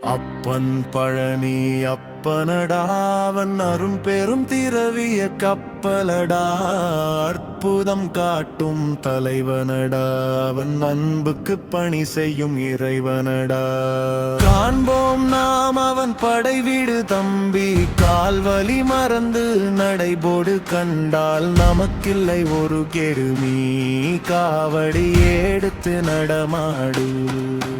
அப்பன் பழனி அப்பனடாவன் அரும் பெரும் திரவிய கப்பலடா. அற்புதம் காட்டும் தலைவனடாவன் அன்புக்கு பணி செய்யும் இறைவனடா. காண்போம் நாம் அவன் படை வீடு தம்பி கால்வலி மறந்து நடைபோடு கண்டால் நமக்கில்லை ஒரு கெடுமீ. காவடி ஏடு எடுத்து நடமாடு.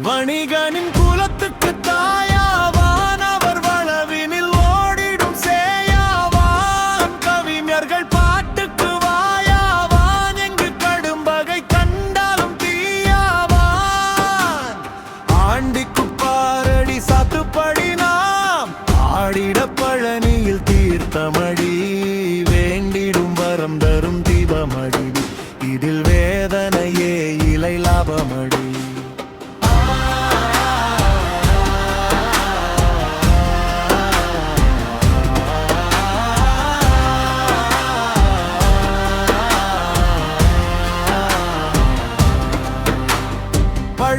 வணிகனின் குலத்துக்கு தாயாவான். அவர் வளவினில் ஓடிடும் சேயாவான். கவிஞர்கள் பாட்டுக்கு வாயாவான். எங்கு கடும் வகை கண்டாலும் தீயாவான். ஆண்டிக்கு பாரடி சாத்துப்படி நாம். ஆடிட பழனியில் தீர்த்தமடி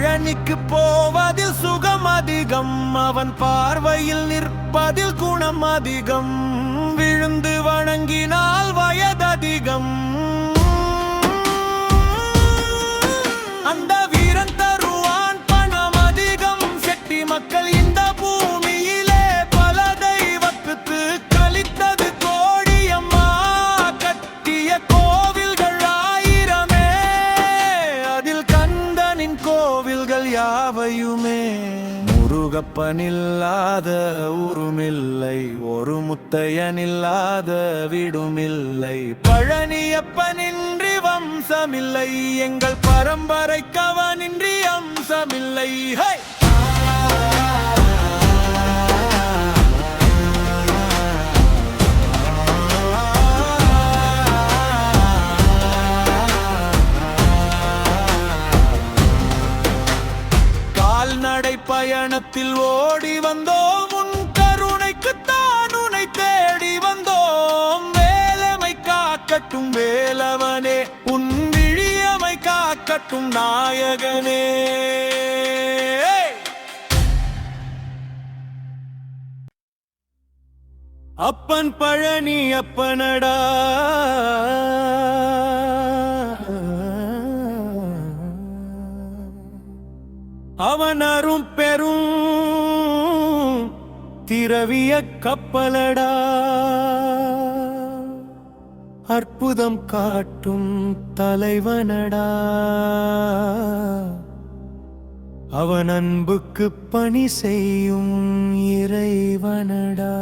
பழனிக்கு போவதில் சுகம் அதிகம். அவன் பார்வையில் நிற்பதில் குணம் அதிகம். விழுந்து வணங்கினால் வயததிகம் அந்த தகப்பனில்லாத உருமில்லை ஒரு முத்தையனில்லாத விடுமில்லை பழனியப்பனின்றி வம்சமில்லை எங்கள் பரம்பரை கவனின்றி அம்சமில்லை ஹை! பயணத்தில் ஓடி வந்தோம். உன் கருணைக்கு தான் உனை தேடி வந்தோம். வேலமை காக்கட்டும் வேலவனே. உன் விழியமை காக்கட்டும் நாயகனே. அப்பன் பழனி அப்பனடா. அவன் அரும் பெரும் திரவிய கப்பலடா. அற்புதம் காட்டும் தலைவனடா. அவன் அன்புக்கு பணி செய்யும் இறைவனடா.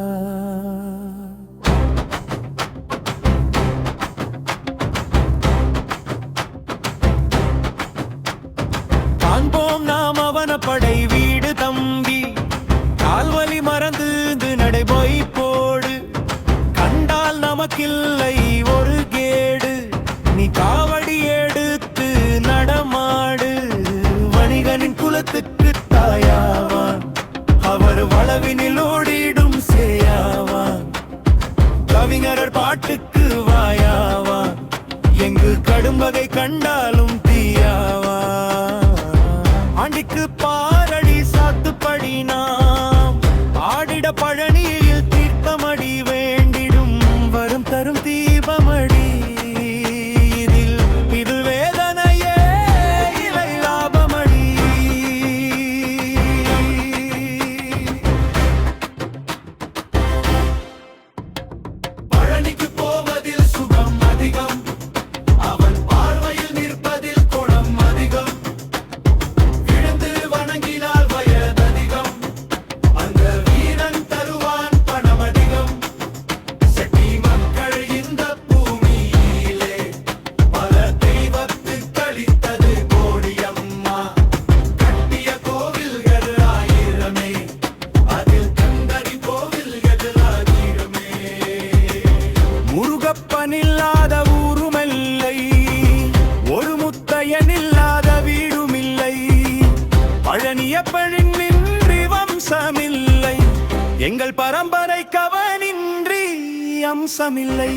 காண்போம் நாம் அவன படை வீடு தம்பி. கால்வலி மறந்து நடைபோய் போடு. கண்டால் நமக்கில்லை ஒரு கேடு. நீ காவடி எடுத்து நடமாடு. வணிகனின் குலத்துக்கு தாயாவான். அவர் வளவினில் ஓடிடும் சேயாவான். கவிஞரர் பாட்டுக்கு வாயாவான். எங்கு கடும்பகை கண்டாலும் தீயாவான். பழனியப்பனின் நின்றி வம்சமில்லை. எங்கள் பரம்பரை கவனின்றி அம்சமில்லை.